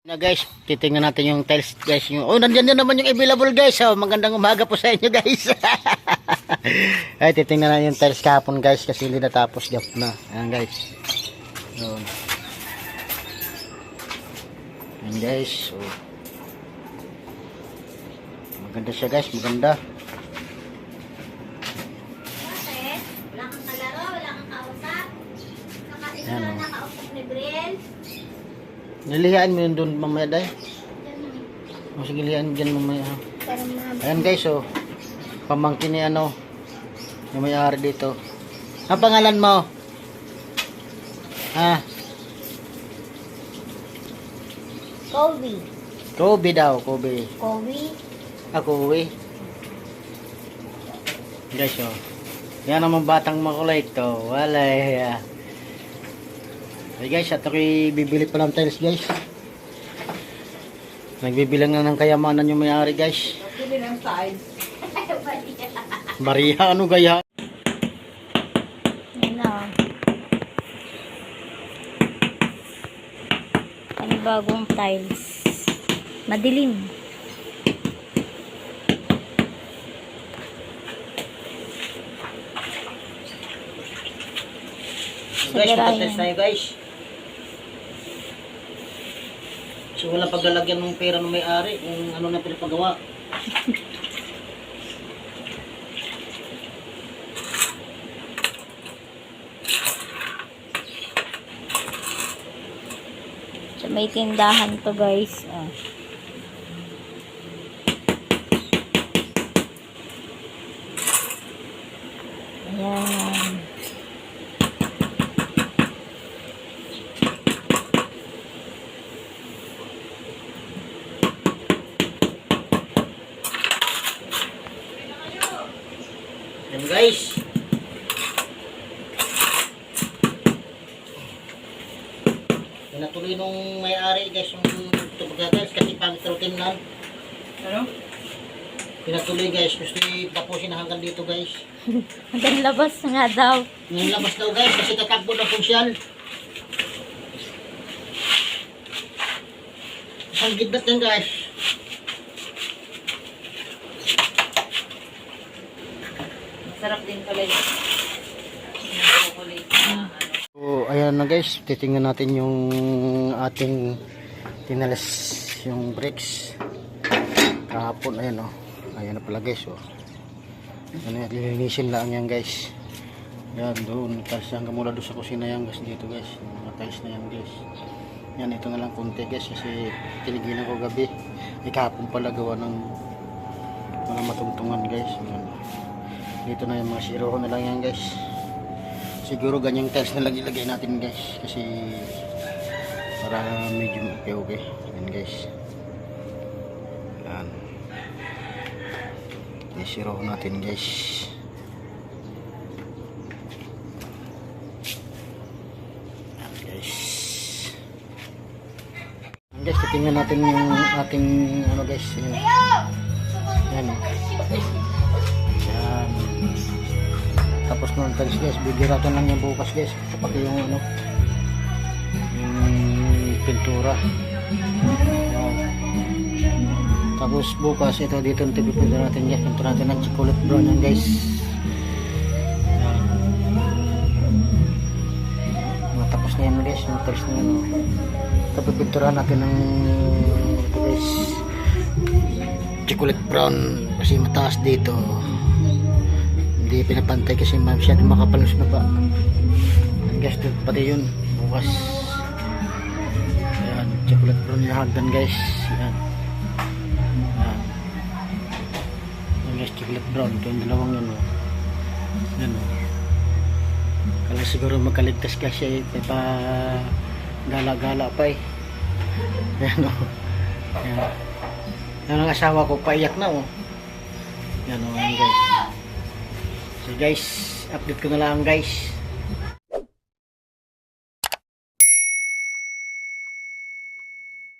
Na guys, titingnan natin yung tiles guys. Yung, oh, nandiyan na naman yung available guys. Oh, magandang umaga po sa inyo guys. Ay, titingnan natin yung tiles kahapon guys kasi hindi natapos gap na. Ayan guys. Yun. Ayan guys. Oh. Maganda siya guys, maganda. Wala kang kalaro, wala kang kausap. Kakasin Ano? na nakausap ni Briel. Nilihaan mo yun doon mamaya day. O sige, lihaan mo dyan mamaya. ha. Mga Ayan guys, oh. Pamangkin ni ano, yung may-ari dito. Ang pangalan mo? Ah, Kobe. Kobe daw, Kobe. Kobe. Ako, uwi. Guys, oh. Yan naman batang makulay to. Wala eh. Hey guys, at ako'y bibili pa ng tiles guys. Nagbibilang na ng kayamanan yung may-ari guys. Pili ng size. Bariya, ano gaya? Yan na. Panibagong tiles. Madilim. Guys, patest tayo guys. So wala paglalagyan ng pera ng may-ari kung ano na pinapagawa. So, may tindahan to guys. Oh. Yan guys. Pinatuloy nung may-ari guys yung tubig guys kasi pangit routine lang. Ano? Pinatuloy guys gusto tapusin hanggang dito guys. Hanggang labas nga daw. Yung labas daw guys kasi tatakbo ng punsyal. Ang gidnat yan guys. Masarap din pala yun. So, ayan na guys, titingnan natin yung ating tinalas yung brakes. Kahapon, ayan o. Ayan na pala guys, o. Ano yan, lilinisin lang yan guys. Yan, doon. Tapos hanggang mula doon sa kusina yan guys, dito guys. Mga tiles na yan guys. Yan, ito na lang konti guys kasi tinigilan ko gabi. Ay kahapon pala gawa ng mga matungtungan guys. Yan. Dito na yung mga siro na lang yan guys. Siguro ganyang tiles na lang ilagay natin guys kasi para medyo okay okay. Yan guys. Yan. Isiro natin guys. Yan guys. Yan guys, titingnan natin yung ating ano guys. Yan. Tapos nung talis guys, bibiratan lang yung bukas guys. Kapag yung ano, yung pintura. Yan. Tapos bukas, ito dito yung tipipinta natin guys. Pintura natin ng chocolate brown yan guys. Yan. Matapos na yan guys, yung talis na yan. Ito pipintura natin ng guys. Chocolate brown kasi mataas dito hindi pinapantay kasi masyadong makapalos na pa ang gas doon pati yun bukas. Ayan chocolate brown yung hagdan guys. Ayan. Ayan. Yung guys chocolate brown ito yung dalawang yun oh. yan oh. kala siguro magkaligtas kasi may pa gala-gala pa eh. Ayan oh. ayan. Yan ang asawa ko paiyak na oh. Yan oh ayan guys Guys, update ko na lang guys.